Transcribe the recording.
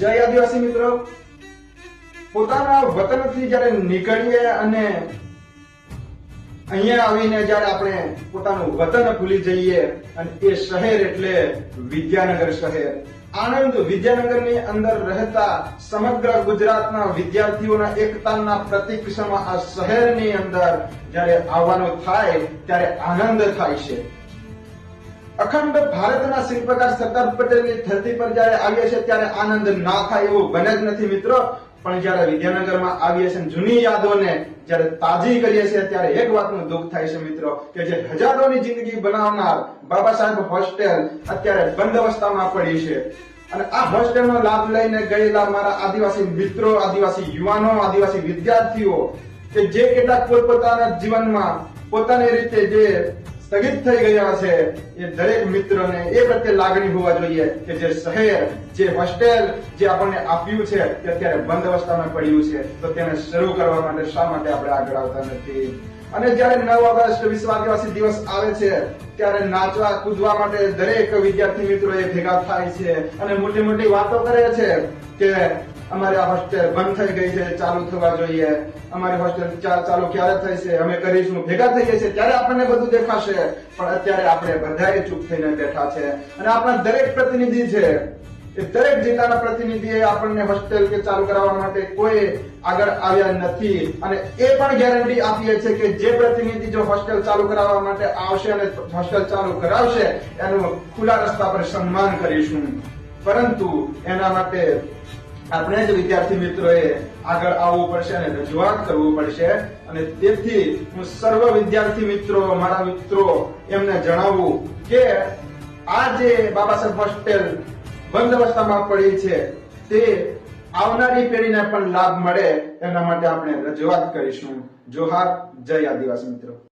જય આદિવાસી મિત્રો. પોતાના વતનથી જ્યારે નીકળીએ અને અહીંયા આવીને જ્યારે આપણે પોતાનું વતન ભૂલી જઈએ અને એ શહેર એટલે વિદ્યાનગર શહેર. આણંદ વિદ્યાનગરની અંદર રહેતા સમગ્ર ગુજરાતના વિદ્યાર્થીઓના એકતાના પ્રતિક સમા આ શહેરની અંદર જ્યારે આવવાનું થાય, ત્યારે આનંદ થાય છે. અખંડ ભારતના શિલ્પકાર સરદાર પટેલની ધરતી પર જ્યારે આવીએ છે ત્યારે આનંદ ના થાય એવું બને જ નથી મિત્રો. પણ જ્યારે વિદ્યાનગરમાં આવીએ છીએ જૂની યાદોને જ્યારે તાજી કરીએ છીએ ત્યારે એક વાતનું દુઃખ થાય છે મિત્રો, કે જે હજારોની જિંદગી બનાવનાર બાબા સાહેબ હોસ્ટેલ અત્યારે બંધ અવસ્થામાં પડી છે. અને આ હોસ્ટેલનો લાભ લઈને ગયેલા મારા આદિવાસી મિત્રો, આદિવાસી યુવાનો, આદિવાસી વિદ્યાર્થીઓ, કે જે કેટલાક પોતપોતાના જીવનમાં પોતાની રીતે જે સ્થગિત થઈ ગયા છે. એ દરેક મિત્રને એ પ્રત્યે લાગણી હોવા જોઈએ કે જે શહેર, જે હોસ્ટેલ જે આપણને આપ્યું છે તે અત્યારે બંધ અવસ્થામાં પડ્યું છે. તો તેને શરૂ કરવા માટે શા માટે આપણે આગળ આવતા નથી? અને જ્યારે નવ ઓગસ્ટ વિશ્વ આદિવાસી દિવસ આવે છે, ત્યારે નાચવા, કૂદવા માટે દરેક વિદ્યાર્થી મિત્રો એ ભેગા થાય છે અને મોટી મોટી વાતો કરે છે કે અમારી આ હોસ્ટેલ બંધ થઈ ગઈ છે, ચાલુ થવા જોઈએ. અમારી હોસ્ટેલ ચાલુ ક્યારે થશે અમે કરીશું. ભેગા થઈએ છીએ, ત્યારે આપણને બધું દેખાશે. પણ અત્યારે આપણે બધાએ ચૂપ થઈને બેઠા છે. અને આપણા દરેક પ્રતિનિધિ છે એ દરેક જિલ્લાના પ્રતિનિધિએ આપણને હોસ્ટેલ કે ચાલુ કરાવવા માટે કોઈ આગળ આવ્યા નથી. અને એ પણ ગેરંટી આપીએ છે કે જે પ્રતિનિધિ જો હોસ્ટેલ ચાલુ કરાવવા માટે આવશે અને હોસ્ટેલ ચાલુ કરાવશે, એનું ખુલ્લા રસ્તા પર સન્માન કરીશું. પરંતુ એના માટે આપણે જ વિદ્યાર્થી મિત્રોએ આગળ આવવું પડશે અને રજૂઆત કરવું પડશે. અને તેથી હું સર્વ વિદ્યાર્થી મિત્રો, મારા મિત્રો, એમને જણાવું કે આ જે બાબા સાહેબ હોસ્ટેલ બંધ અવસ્થામાં પડી છે. તે આવનારી પેઢીને પણ લાભ મળે એના માટે આપણે રજૂઆત કરીશું. જોહાર, જય આદિવાસી મિત્રો.